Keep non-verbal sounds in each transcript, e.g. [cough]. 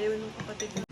Ayaw nung kapatid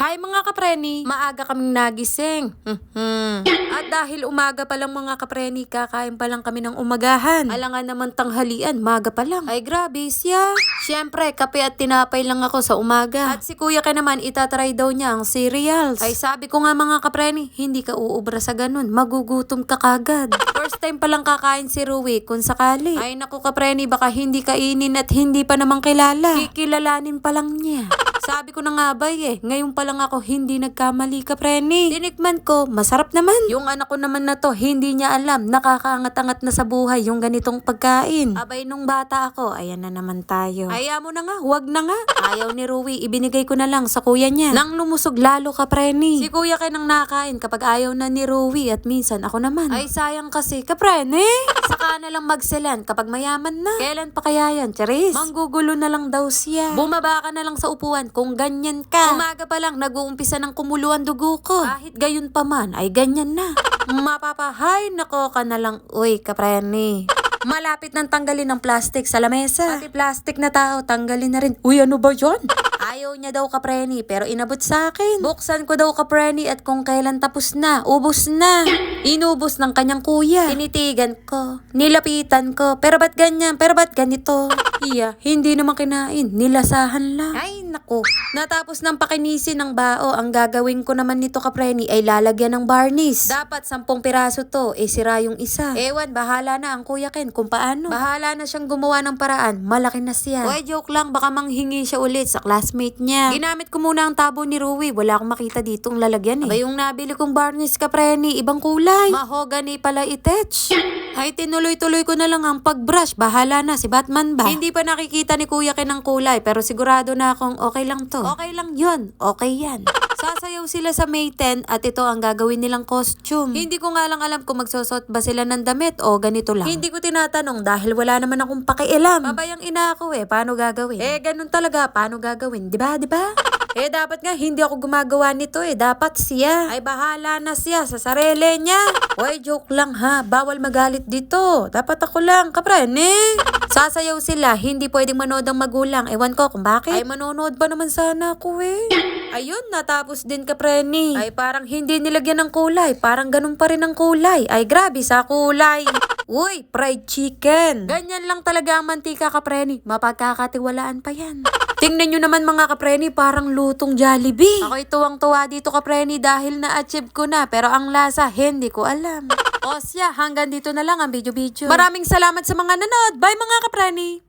Hi mga kapreni! Maaga kaming nagising. Mhm. At dahil umaga pa lang mga kapreni, kakain pa lang kami ng umagahan. Alangan naman tanghalian, maga pa lang. Ay grabe siya. Siyempre, kape at tinapay lang ako sa umaga. At si kuya ka naman, itatry daw niya ang cereals. Ay sabi ko nga mga kapreni, hindi ka uubra sa ganun. Magugutom ka kagad. [laughs] First time pa lang kakain si Rui kung sakali. Ay naku kapreni, baka hindi kainin at hindi pa naman kilala. Kikilalanin pa lang niya. Sabi ko na nga ba eh, ngayon pa lang ako hindi nagkamali ka, Preni. Tinikman ko, masarap naman. Yung anak ko naman na to, hindi niya alam, nakakaangat-angat na sa buhay yung ganitong pagkain. Abay nung bata ako, ayan na naman tayo. Aya mo na nga, wag na nga. [laughs] Ayaw ni Rui, ibinigay ko na lang sa kuya niya. Nang lumusog lalo ka, Preni. Si kuya kayo nang nakain kapag ayaw na ni Rui at minsan ako naman. Ay sayang kasi, ka, Preni. [laughs] Saka na lang magselan kapag mayaman na. Kailan pa kaya yan, Charis? Manggugulo na lang daw siya. Bumaba ka na lang sa upuan kung ganyan ka. Umaga pa lang, nag-uumpisa ng kumuluan dugo ko. Kahit gayon pa man, ay ganyan na. [laughs] Mapapahay, nako ka na lang. Uy, kapreni. Malapit nang tanggalin ng plastic sa lamesa. Pati plastic na tao, tanggalin na rin. Uy, ano ba yun? [laughs] Ayaw niya daw kapreni, pero inabot sa akin. Buksan ko daw kapreni at kung kailan tapos na, ubos na. [coughs] Inubos ng kanyang kuya. Tinitigan ko, nilapitan ko, pero ba't ganyan, pero ba't ganito? [laughs] Iya, hindi naman kinain, nilasahan lang. Ay, naku. Natapos ng pakinisin ng bao, ang gagawin ko naman nito kapreni ay lalagyan ng varnish. Dapat sampung piraso to, eh sira yung isa. Ewan, bahala na ang kuya Ken kung paano. Bahala na siyang gumawa ng paraan, malaki na siya. Uy, joke lang, baka manghingi siya ulit sa classmate niya. Ginamit ko muna ang tabo ni Rui, wala akong makita ditong lalagyan eh. Aba yung nabili kong varnish kapreni, ibang kulay. Mahogany pala itech. Ay, tinuloy-tuloy ko na lang ang pagbrush. Bahala na, si Batman ba? Hindi pa nakikita ni Kuya Ken ng kulay, pero sigurado na akong okay lang to. Okay lang yun. Okay yan. Sasayaw sila sa May 10 at ito ang gagawin nilang costume. Hindi ko nga lang alam kung magsusot ba sila ng damit o ganito lang. Hindi ko tinatanong dahil wala naman akong pakialam. Babayang ina ako eh, paano gagawin? Eh, ganun talaga, paano gagawin? Di ba, di ba? Eh, dapat nga, hindi ako gumagawa nito eh. Dapat siya. Ay, bahala na siya sa sarili niya. Uy, joke lang ha. Bawal magalit dito. Dapat ako lang, kaprene. Sasayaw sila, hindi pwedeng manood ang magulang. Ewan ko kung bakit. Ay, manonood pa naman sana ako eh. Ayun, natapos din ka, Preni. Ay, parang hindi nilagyan ng kulay. Parang ganun pa rin ang kulay. Ay, grabe sa kulay. Uy, fried chicken. Ganyan lang talaga ang mantika, Kapreni. Mapagkakatiwalaan pa yan. Tingnan nyo naman mga kapreni, parang lutong Jollibee. Ako'y tuwang-tuwa dito kapreni dahil na-achieve ko na pero ang lasa hindi ko alam. [laughs] o siya, hanggang dito na lang ang video-video. Maraming salamat sa mga nanood. Bye mga kapreni!